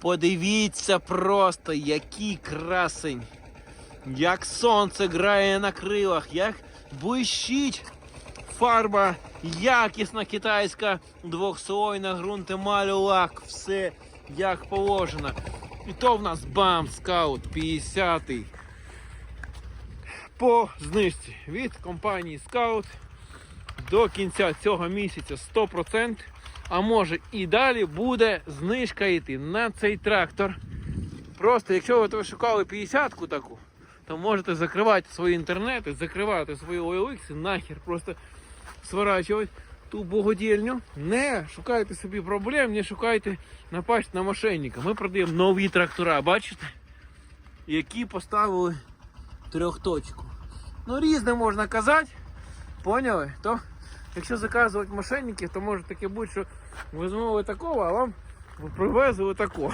Подивіться просто, який красень. Як сонце грає на крилах, як блищить фарба, якісна китайська двохслойна ґрунтемаль лак, все як положено. І то в нас бам, скаут 50 по знижці від компанії Scout до кінця цього місяця 100%. А може і далі буде знижка йти на цей трактор. Просто якщо ви шукали 50-ку таку, то можете закривати свої інтернети, закривати свої OLX, нахер просто сворачувати ту богодільню. Не шукайте собі проблем, не шукайте напасть на мошенника. Ми продаємо нові трактора, бачите? Які поставили трьохточку. Ну, різне можна казати. Поняли? То, якщо заказувати мошенників, то може таке бути, що ви такого, а вам привезли такого.